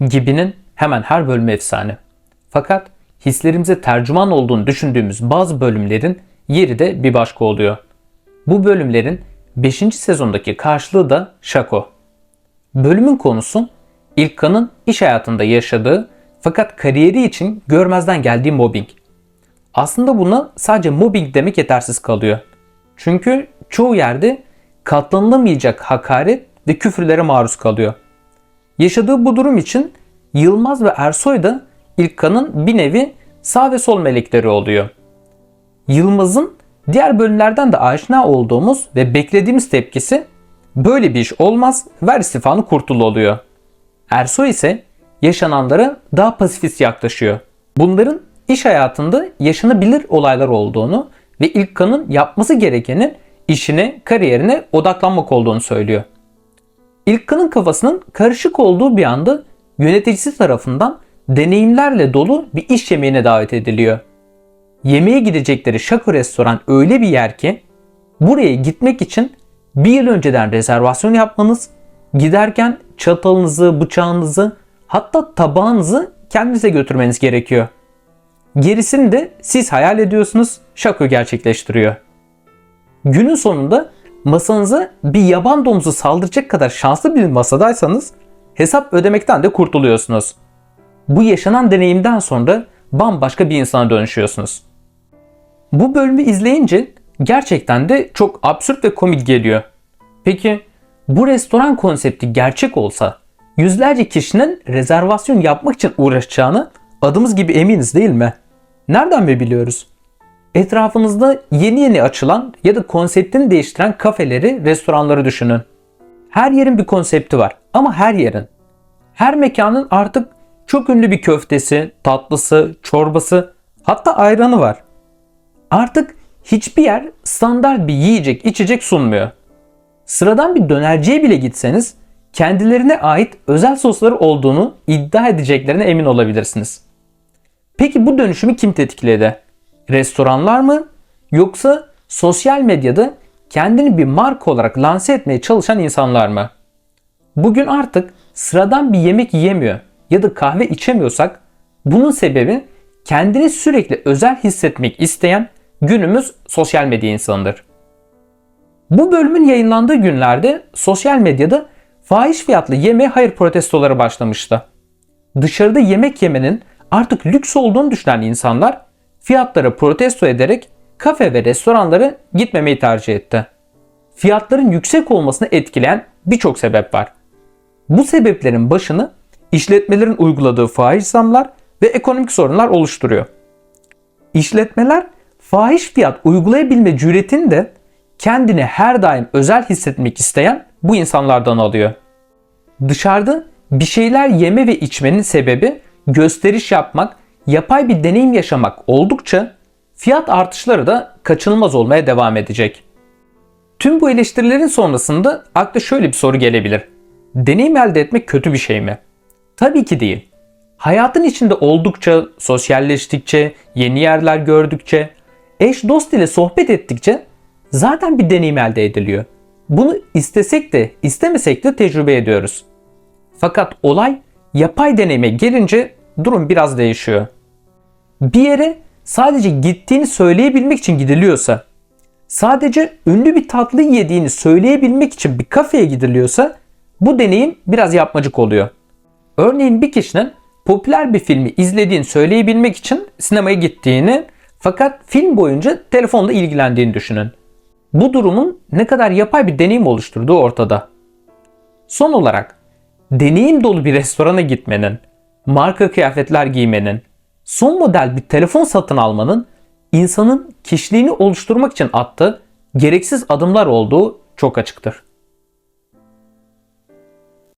Gibi'nin hemen her bölümü efsane. Fakat hislerimize tercüman olduğunu düşündüğümüz bazı bölümlerin yeri de bir başka oluyor. Bu bölümlerin 5. sezondaki karşılığı da Şako. Bölümün konusu İlkan'ın iş hayatında yaşadığı fakat kariyeri için görmezden geldiği mobbing. Aslında buna sadece mobbing demek yetersiz kalıyor. Çünkü çoğu yerde katlanılamayacak hakaret ve küfürlere maruz kalıyor. Yaşadığı bu durum için Yılmaz ve Ersoy da İlkan'ın bir nevi sağ ve sol melekleri oluyor. Yılmaz'ın diğer bölümlerden de aşina olduğumuz ve beklediğimiz tepkisi böyle bir iş olmaz ver istifanı kurtul oluyor. Ersoy ise yaşananlara daha pasifist yaklaşıyor. Bunların iş hayatında yaşanabilir olaylar olduğunu ve İlkan'ın yapması gerekenin işine, kariyerine odaklanmak olduğunu söylüyor. İlkan'ın kafasının karışık olduğu bir anda yöneticisi tarafından deneyimlerle dolu bir iş yemeğine davet ediliyor. Yemeğe gidecekleri Şako restoran öyle bir yer ki buraya gitmek için bir yıl önceden rezervasyon yapmanız, giderken çatalınızı, bıçağınızı hatta tabağınızı kendinize götürmeniz gerekiyor. Gerisini de siz hayal ediyorsunuz, Şako gerçekleştiriyor. Günün sonunda masanıza bir yaban domuzu saldıracak kadar şanslı bir masadaysanız hesap ödemekten de kurtuluyorsunuz. Bu yaşanan deneyimden sonra bambaşka bir insana dönüşüyorsunuz. Bu bölümü izleyince gerçekten de çok absürt ve komik geliyor. Peki bu restoran konsepti gerçek olsa yüzlerce kişinin rezervasyon yapmak için uğraşacağını adımız gibi eminiz değil mi? Nereden mi biliyoruz? Etrafınızda yeni yeni açılan ya da konseptini değiştiren kafeleri, restoranları düşünün. Her yerin bir konsepti var ama her yerin. Her mekanın artık çok ünlü bir köftesi, tatlısı, çorbası, hatta ayranı var. Artık hiçbir yer standart bir yiyecek, içecek sunmuyor. Sıradan bir dönerciye bile gitseniz kendilerine ait özel sosları olduğunu iddia edeceklerine emin olabilirsiniz. Peki bu dönüşümü kim tetikledi? Restoranlar mı? Yoksa sosyal medyada kendini bir marka olarak lanse etmeye çalışan insanlar mı? Bugün artık sıradan bir yemek yiyemiyor ya da kahve içemiyorsak bunun sebebi kendini sürekli özel hissetmek isteyen günümüz sosyal medya insanıdır. Bu bölümün yayınlandığı günlerde sosyal medyada fahiş fiyatlı yemeğe hayır protestoları başlamıştı. Dışarıda yemek yemenin artık lüks olduğunu düşünen insanlar fiyatları protesto ederek kafe ve restoranlara gitmemeyi tercih etti. Fiyatların yüksek olmasını etkileyen birçok sebep var. Bu sebeplerin başını işletmelerin uyguladığı fahiş zamlar ve ekonomik sorunlar oluşturuyor. İşletmeler fahiş fiyat uygulayabilme cüretini de kendini her daim özel hissetmek isteyen bu insanlardan alıyor. Dışarıda bir şeyler yeme ve içmenin sebebi gösteriş yapmak, yapay bir deneyim yaşamak oldukça fiyat artışları da kaçınılmaz olmaya devam edecek. Tüm bu eleştirilerin sonrasında akla şöyle bir soru gelebilir. Deneyim elde etmek kötü bir şey mi? Tabii ki değil. Hayatın içinde oldukça, sosyalleştikçe, yeni yerler gördükçe, eş dost ile sohbet ettikçe zaten bir deneyim elde ediliyor. Bunu istesek de istemesek de tecrübe ediyoruz. Fakat olay yapay deneyime gelince durum biraz değişiyor. Bir yere sadece gittiğini söyleyebilmek için gidiliyorsa, sadece ünlü bir tatlı yediğini söyleyebilmek için bir kafeye gidiliyorsa bu deneyim biraz yapmacık oluyor. Örneğin bir kişinin popüler bir filmi izlediğini söyleyebilmek için sinemaya gittiğini fakat film boyunca telefonla ilgilendiğini düşünün. Bu durumun ne kadar yapay bir deneyim oluşturduğu ortada. Son olarak deneyim dolu bir restorana gitmenin, marka kıyafetler giymenin, son model bir telefon satın almanın insanın kişiliğini oluşturmak için attığı gereksiz adımlar olduğu çok açıktır.